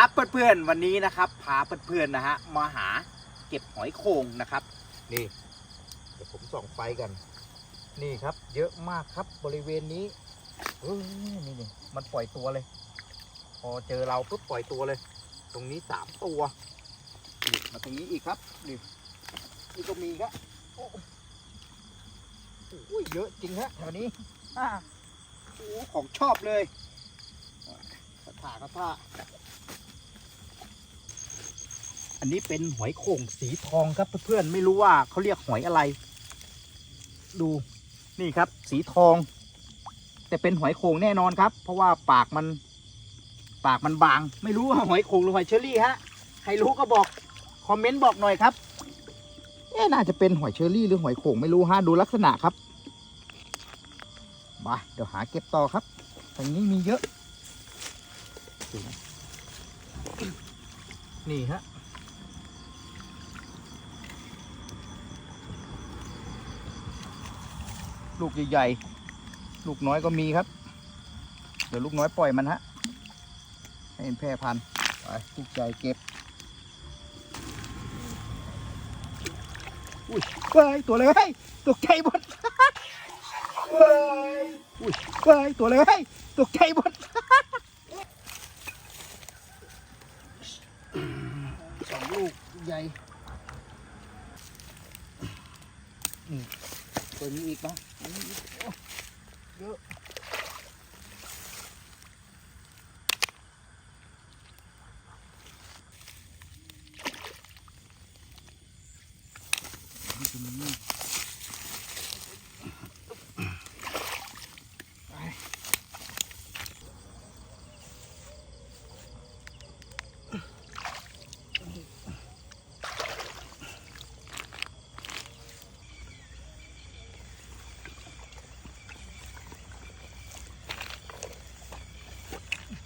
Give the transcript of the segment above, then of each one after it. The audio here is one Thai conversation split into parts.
ครับเพื่อนๆวันนี้นะครับพาเพื่อนๆนะฮะมาหาเก็บหอยโข่งนะครับ นี่เดี๋ยวผมส่องไฟกัน นี่ครับ เยอะมากครับบริเวณนี้เออนี่นี่มันปล่อยตัวเลย พอเจอเราปุ๊บปล่อยตัวเลย ตรงนี้สามตัวนี่มาตรงนี้อีกครับนี่นี่ก็มีครับโอ้โหเยอะจริงฮะแถวนี้อ่าโอ้โหของชอบเลยกระถากระถา อันนี้เป็นหอยโข่งสีทองครับเพื่อนๆไม่รู้ว่าเขาเรียกหอยอะไร ดูนี่ครับ สีทอง แต่เป็นหอยโข่งแน่นอนครับ เพราะว่าปากมัน ปากมันบาง ไม่รู้ว่าหอยโข่งหรือหอยเชอรี่ฮะใครรู้ก็บอกคอมเมนต์บอกหน่อยครับเอ๊น่าจะเป็นหอยเชอรี่หรือหอยโข่งไม่รู้ฮะดูลักษณะครับมาเดี๋ยวหาเก็บต่อครับตรงนี้มีเยอะ นี่ฮะ ลูกใหญ่ๆ ลูกน้อยก็มีครับ เดี๋ยวลูกน้อยปล่อยมันฮะ ให้มันแพร่พันธุ์ไปลูกใหญ่เก็บ อุ้ยเฮ้ยตัวเลยเฮ้ยตกใจหมดเฮ้ยอุ้ยเฮ้ยตัวเลยเฮ้ยตกใจหมดสองลูกใหญ่อืม ตัวนี้อีกนะอันนี้อีกโอ้เยอะนี่ตัวนี้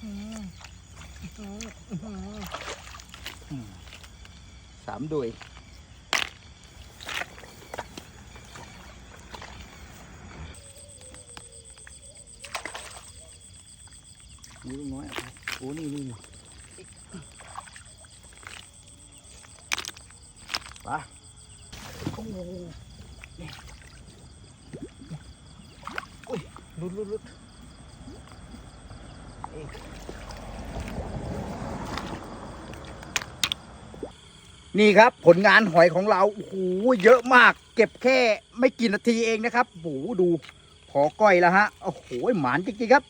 สามด้วยนี่ลูกน้อยเอาไปโอ้นี่นี่นี่ไปโอ้โหนี่อุ้ยลุดลุดลุด นี่นี่ครับผลงานหอยของเราโอ้โหเยอะมาก เก็บแค่ไม่กี่นาทีเองนะครับโอ้โหดูขอก้อยแล้วฮะโอ้โหหมานจริงๆครับ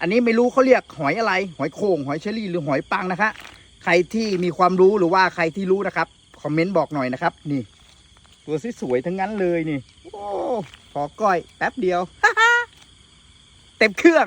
อันนี้ไม่รู้เขาเรียกหอยอะไร หอยโขงหอยเชอรี่หรือหอยปังนะคะใครที่มีความรู้หรือว่าใครที่รู้นะครับคอมเมนต์บอกหน่อยนะครับนี่ ตัวสวยๆทั้งนั้นเลยนี่ โอ้ขอก้อยแป๊บเดียวเต็มเครื่อง